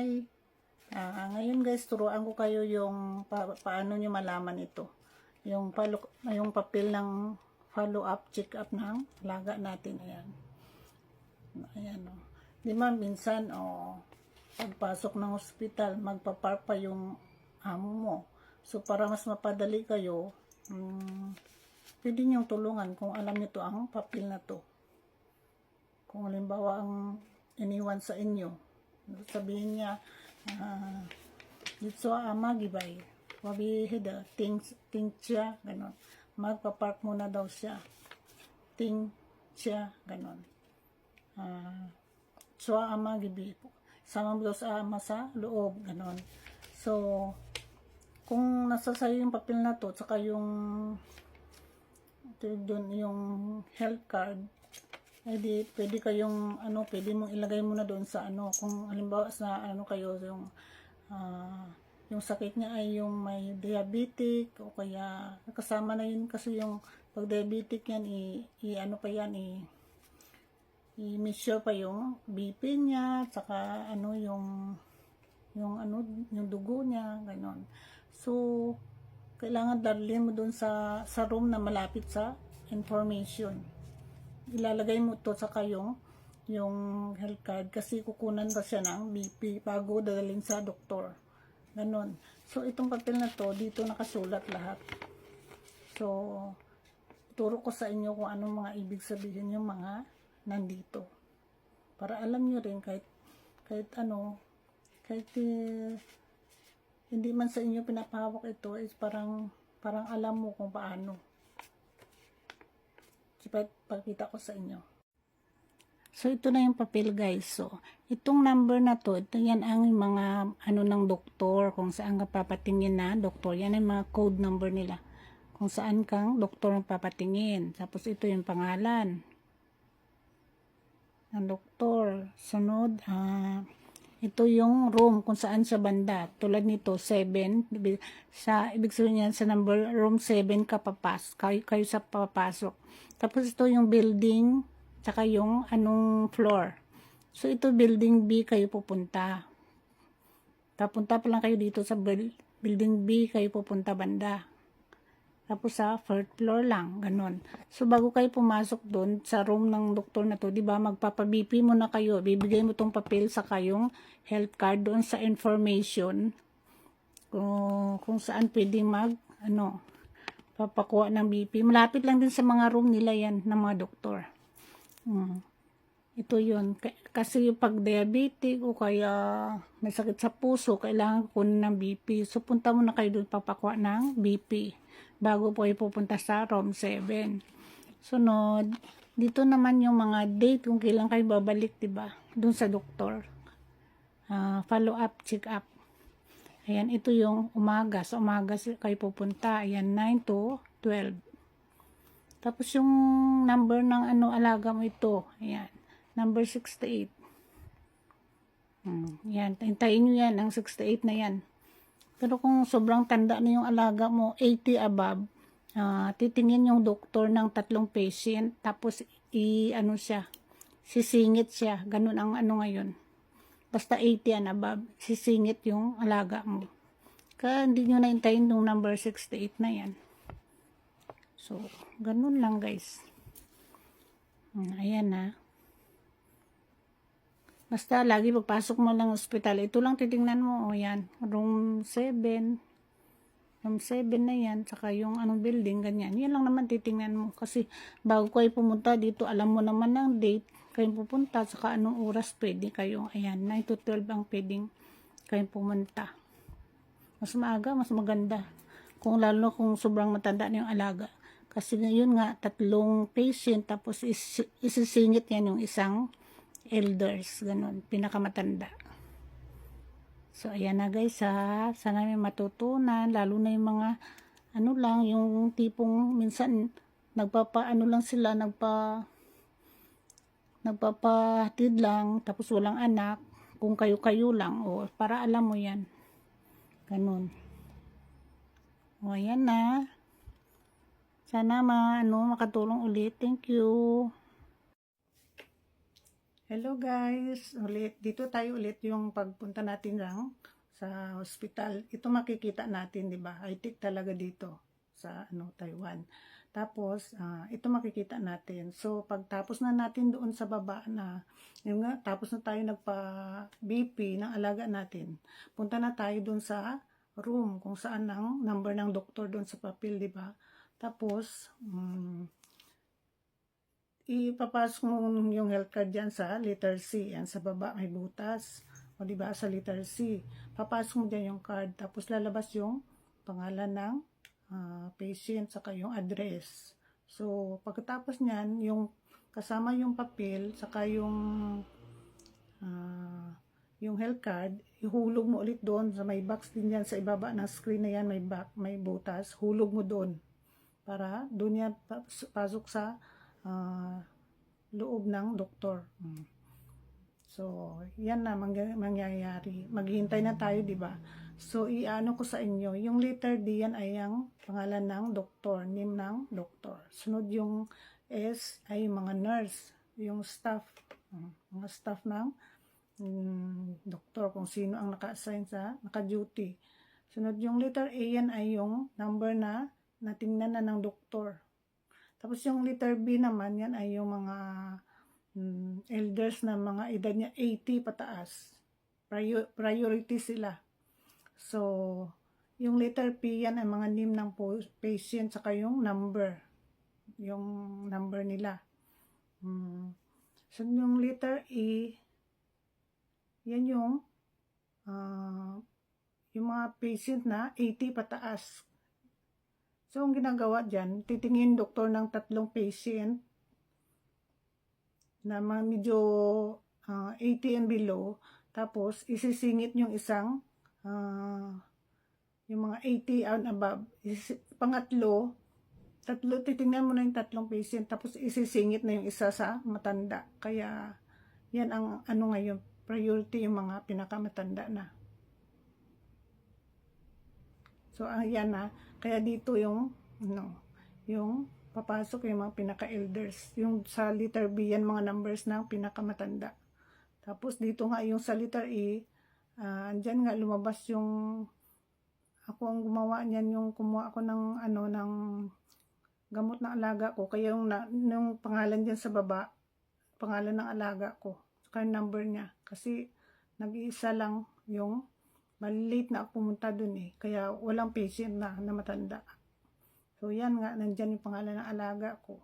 Hi! Ah, ngayon guys, turuan ko kayo yung pa- paano nyo malaman ito. Yung, yung papel ng follow-up, check-up ng laga natin. Ayan. Ayan o. Di ba minsan, o, pagpasok ng ospital, magpapark pa yung amo mo. So, para mas mapadali kayo, mm, pwede niyong tulungan kung alam niyo to ang papel na to. Kung halimbawa ang iniwan sa inyo, sabihin niya, ah, dito ama gibay, wabi hida, ting, ting siya, ganon. Magpa-park muna daw siya. Ting siya, ganon. Ah, so ama gibi, sama mo sa ama sa loob, ganon. So, kung nasa sa'yo yung papel na to, tsaka yung doon yung health card, di, pwede kayong, ano, pwede mong ilagay muna doon sa ano, kung halimbawa sa ano kayo, yung, ah, yung sakit niya ay yung may diabetic, o kaya, kasama na yun kasi yung, pag diabetic yan, i, i ano pa yan, i, i-measure pa yung BP niya, tsaka ano yung, yung ano, yung dugo niya, ganon. So, kailangan dalhin mo doon sa, sa room na malapit sa information ilalagay mo to sa kayong yung health card kasi kukunan pa siya ng BP bago dadalhin sa doktor. Ganon. So, itong papel na to, dito nakasulat lahat. So, turo ko sa inyo kung anong mga ibig sabihin yung mga nandito. Para alam nyo rin kahit, kahit ano, kahit eh, hindi man sa inyo pinapahawak ito, is parang, parang alam mo kung paano. Pakita ko sa inyo. So, ito na yung papel guys. So, itong number na to, ito yan ang mga ano ng doktor, kung saan ka papatingin na doktor. Yan ang mga code number nila. Kung saan kang doktor ang papatingin. Tapos ito yung pangalan ng doktor. Sunod, ah, ito yung room kung saan sa banda. Tulad nito, 7. Sa, ibig sabihin yan, sa number room 7 ka papas, kayo, kayo sa papasok. Tapos ito yung building, tsaka yung anong floor. So ito building B kayo pupunta. Tapunta pa lang kayo dito sa buil- building B kayo pupunta banda. Tapos sa first floor lang, ganun. So bago kayo pumasok doon sa room ng doktor na to, 'di ba, magpapa-BP mo na kayo. Bibigay mo tong papel sa kayong health card doon sa information kung, kung saan pwedeng mag ano, papakuha ng BP. Malapit lang din sa mga room nila yan ng mga doktor. Hmm. Ito yun. K- Kasi yung pag diabetic o kaya may sakit sa puso, kailangan kunin ng BP. So punta mo na kayo doon papakuha ng BP bago po ay pupunta sa room 7. Sunod, dito naman yung mga date kung kailan kayo babalik, 'di ba? Doon sa doktor. Ah, follow up, check up. Ayan, ito yung umaga. Sa umaga si- kayo pupunta. Ayan, 9 to 12. Tapos yung number ng ano alaga mo ito. Ayan, number 68. Hmm, yan, hintayin nyo yan, ang 68 na yan. Pero kung sobrang tanda na yung alaga mo, 80 above, ah, titingin yung doktor ng tatlong patient, tapos i, ano siya, sisingit siya. Ganun ang ano ngayon. Basta 80 and above, sisingit yung alaga mo. Kaya hindi nyo naintayin yung number 68 na yan. So, ganun lang guys. Hmm, Ayan na. Basta lagi pagpasok mo lang ospital, ito lang titingnan mo. O yan, room 7. Room 7 na yan. Saka yung anong building, ganyan. Yan lang naman titingnan mo. Kasi bago kayo pumunta dito, alam mo naman ng date kayo pupunta. Saka anong oras pwede kayo. Ayan, 9 to 12 ang pwedeng kayo pumunta. Mas maaga, mas maganda. Kung lalo kung sobrang matanda na yung alaga. Kasi ngayon nga, tatlong patient, tapos is, isisingit yan yung isang elders, ganun, pinakamatanda. So, ayan na guys ha. Sana may matutunan, lalo na yung mga, ano lang, yung tipong minsan, nagpapa, ano lang sila, nagpa, nagpapahatid lang, tapos walang anak, kung kayo-kayo lang, o para alam mo yan. Ganun. O, ayan na. Sana ma, ano, makatulong ulit. Thank you. Hello guys, ulit dito tayo ulit yung pagpunta natin lang sa hospital. Ito makikita natin, 'di ba? High-tech talaga dito sa ano Taiwan. Tapos ah, ito makikita natin. So pagtapos na natin doon sa baba na yung nga, tapos na tayo nagpa BP ng alaga natin. Punta na tayo doon sa room kung saan ang number ng doktor doon sa papel, 'di ba? Tapos mm, ipapasok mo yung health card dyan sa letter C. Yan, sa baba may butas. O di ba sa letter C. Papasok mo dyan yung card. Tapos lalabas yung pangalan ng ah, patient saka yung address. So, pagkatapos niyan, yung kasama yung papel saka yung ah, yung health card, ihulog mo ulit doon sa may box din yan sa ibaba ng screen na yan, may back, may butas, hulog mo doon para doon yan pa- pasok sa ah, loob ng doktor. Mm. So, yan na mang- mangyayari. Maghihintay na tayo, di ba? So, iano ko sa inyo, yung letter D yan ay ang pangalan ng doktor, name ng doktor. Sunod yung S ay mga nurse, yung staff, mm, mga staff ng mm, doktor, kung sino ang naka-assign sa, naka-duty. Sunod yung letter A yan ay yung number na natingnan na ng doktor. Tapos yung letter B naman, yan ay yung mga mm, elders na mga edad niya 80 pataas. Prior- priority sila. So, yung letter P yan ay mga name ng patient saka yung number. Yung number nila. Mm. So, yung letter E, yan yung ah, yung mga patient na 80 pataas. So, ang ginagawa dyan, titingin doktor ng tatlong patient na medyo ah, 80 and below, tapos isisingit yung isang ah, yung mga 80 and above. Pangatlo, tatlo, titingnan mo na yung tatlong patient, tapos isisingit na yung isa sa matanda. Kaya, yan ang ano ngayon, priority yung mga pinakamatanda na. So, ayan na. Kaya dito yung, ano, yung papasok yung mga pinaka-elders. Yung sa letter B, yan mga numbers ng pinakamatanda. Tapos dito nga yung sa letter E, ah, andyan nga lumabas yung, ako ang gumawa niyan, yung kumuha ako ng, ano, ng gamot na alaga ko. Kaya yung, na, yung pangalan dyan sa baba, pangalan ng alaga ko. Saka yung number niya. Kasi nag-iisa lang yung malilate na ako pumunta dun eh. Kaya walang patient na, na matanda. So yan nga, nandyan yung pangalan ng alaga ko.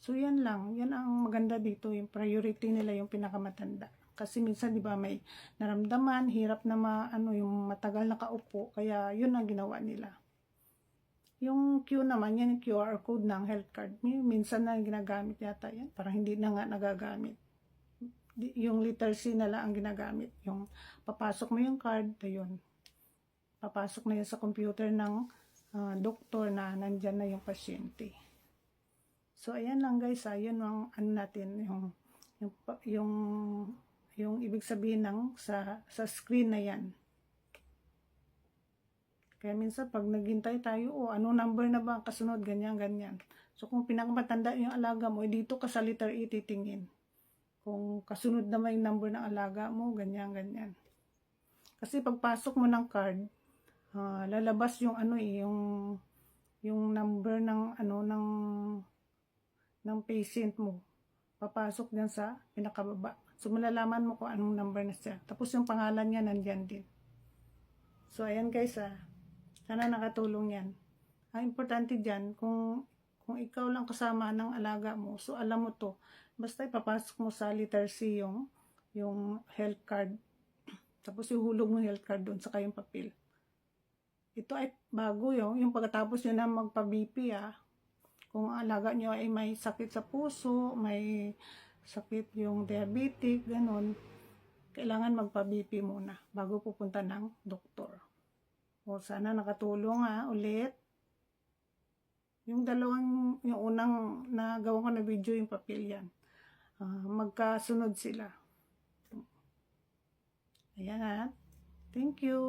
So yan lang, yan ang maganda dito, yung priority nila yung pinakamatanda. Kasi minsan 'di ba may naramdaman, hirap na ma, ano yung matagal nakaupo, kaya yun ang ginawa nila. Yung Q naman, yan yung QR code ng health card. Min- Minsan na ginagamit yata yan, parang hindi na nga nagagamit. Yung letter C na lang ang ginagamit. Yung papasok mo yung card, ayun. Papasok na yun sa computer ng ah, doktor na nandyan na yung pasyente. So, ayan lang guys, ayun ang ano natin, yung, yung, yung, yung ibig sabihin ng sa, sa screen na yan. Kaya minsan pag naghintay tayo, o ano number na ba ang kasunod, ganyan, ganyan. So kung pinakamatanda yung alaga mo, eh, dito ka sa letter E titingin. Kung kasunod na may number ng alaga mo, ganyan, ganyan. Kasi pagpasok mo ng card, ah, lalabas yung ano eh, yung yung number ng ano ng ng patient mo. Papasok diyan sa pinakababa. So malalaman mo kung anong number na siya. Tapos yung pangalan niya nandyan din. So ayan guys ah. Sana nakatulong yan. Ang importante dyan, kung, kung ikaw lang kasama ng alaga mo, so alam mo to, basta ipapasok mo sa letter C yung, yung health card. Tapos ihulog mo yung health card doon, saka yung papel. Ito ay bago yung, yung pagkatapos nyo na magpa-BP ah. Kung alaga nyo ay may sakit sa puso, may sakit yung diabetic, ganun, kailangan magpa-BP muna bago pupunta ng doktor. O sana nakatulong ha, ulit. Yung dalawang, yung unang nagawa ko na video yung papel yan. Ah, magkasunod sila. Ayan ha. Thank you.